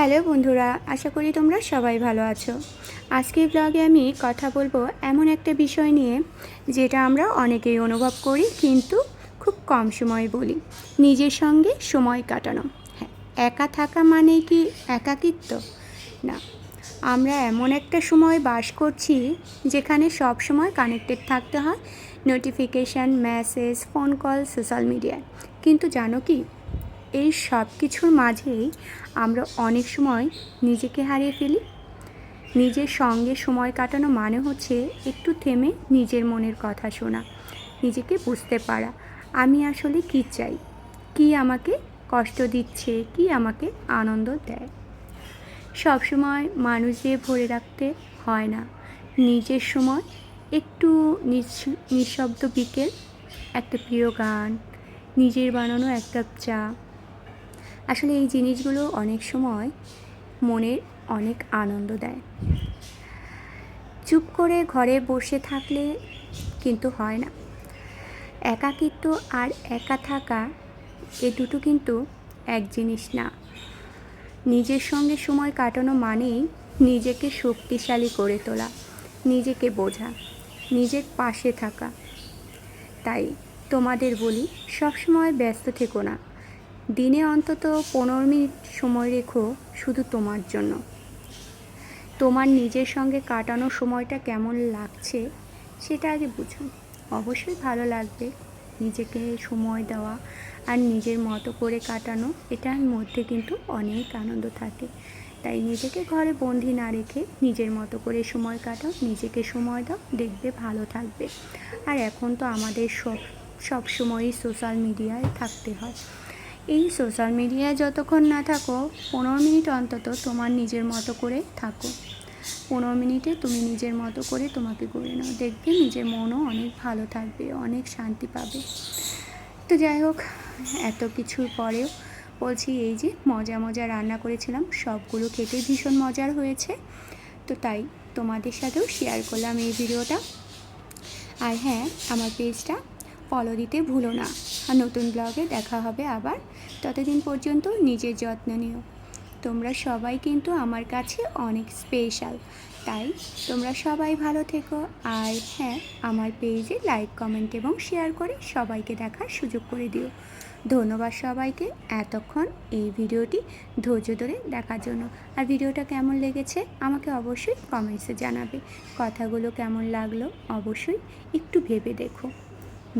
Hello বন্ধুরা, আশা করি তোমরা সবাই ভালো আছো। আজকের ব্লগে আমি কথা বলব এমন একটা বিষয় নিয়ে, যেটা আমরা অনেকেই অনুভব করি, কিন্তু খুব কম সময় বলি। নিজের সঙ্গে সময় কাটানো। হ্যাঁ একা থাকা মানে কি একাকিত্ব? না, আমরা এমন একটা সময় বাস করছি, যেখানে সব সময় কানেক্টেড থাকতে হয় notification message phone call social মিডিয়ায় কিন্তু জানো কি এই সব কিছুর মাঝেই আমরা অনেক সময় নিজেকে হারিয়ে ফেলি। নিজের সঙ্গে সময় কাটানো মানে হচ্ছে একটু থেমে নিজের মনের কথা শোনা, নিজেকে বুঝতে পারা, আমি আসলে কী চাই? কি আমাকে কষ্ট দিচ্ছে? কি আমাকে আনন্দ দেয়? সব সময় মানুষ দিয়ে ভরে রাখতে হয় না। নিজের সময় একটু নিঃশব্দ বিকেল, একটা প্রিয় গান, নিজের বানানো এক চা আসলে এই জিনিসগুলো অনেক সময় মনের অনেক আনন্দ দেয়। চুপ করে ঘরে বসে থাকলে কিন্তু হয় না। একাকিত্ব আর একা থাকা, এ দুটো কিন্তু এক জিনিস না। নিজের সঙ্গে সময় কাটানো মানেই নিজেকে শক্তিশালী করে তোলা, নিজেকে বোঝা, নিজের পাশে থাকা। তাই তোমাদের বলি, সবসময় ব্যস্ত থেকো না। দিনে অন্তত পনেরো মিনিট সময় রেখো শুধু তোমার জন্য। তোমার নিজের সঙ্গে কাটানো সময়টা কেমন লাগছে সেটা আগে বুঝো। অবশ্যই ভালো লাগবে নিজেকে সময় দেওয়া আর নিজের মতো করে কাটানো, এটার মধ্যে কিন্তু অনেক আনন্দ থাকে। তাই নিজেকে ঘরে বন্দি না রেখে নিজের মতো করে সময় কাটাও, নিজেকে সময় দাও, দেখবে ভালো থাকবে। আর এখন তো আমাদের সব সব সময়ই সোশ্যাল মিডিয়ায় থাকতে হয়। এই সোশ্যাল মিডিয়ায় যতক্ষণ না থাকো, পনেরো মিনিট অন্তত তোমার নিজের মতো করে থাকো। পনেরো মিনিটে তুমি নিজের মতো করে তোমাকে গড়ে নাও। দেখবে নিজের মনও অনেক ভালো থাকবে, অনেক শান্তি পাবে। তো যাই হোক, এত কিছুর পরেও বলছি এই যে মজা মজা রান্না করেছিলাম, সবগুলো খেতে ভীষণ মজার হয়েছে। তো তাই তোমাদের সাথেও শেয়ার করলাম এই ভিডিওটা। আর হ্যাঁ আমার পেজটা ফলো দিতে ভুলো না। আর নতুন ব্লগে দেখা হবে আবার। ততদিন পর্যন্ত নিজের যত্ন নিও। তোমরা সবাই কিন্তু আমার কাছে অনেক স্পেশাল তাই তোমরা সবাই ভালো থেকো। আর হ্যাঁ আমার পেজে লাইক কমেন্ট এবং শেয়ার করে সবাইকে দেখার সুযোগ করে দিও। ধন্যবাদ সবাইকে এতক্ষণ এই ভিডিওটি ধৈর্য ধরে দেখার জন্য। আর ভিডিওটা কেমন লেগেছে আমাকে অবশ্যই কমেন্টসে জানাবে। কথাগুলো কেমন লাগল অবশ্যই একটু ভেবে দেখো।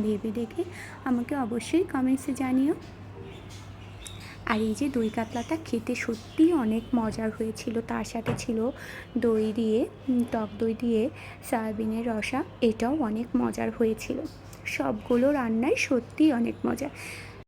ভেবে দেখে আমাকে অবশ্যই কমেন্টসে জানিও। আর এই যে দই কাতলাটা খেতে সত্যিই অনেক মজার হয়েছিল, তার সাথে ছিল দই দিয়ে টক দই দিয়ে সয়াবিনের রসা, এটাও অনেক মজার হয়েছিল। সবগুলো রান্নাই সত্যিই অনেক মজা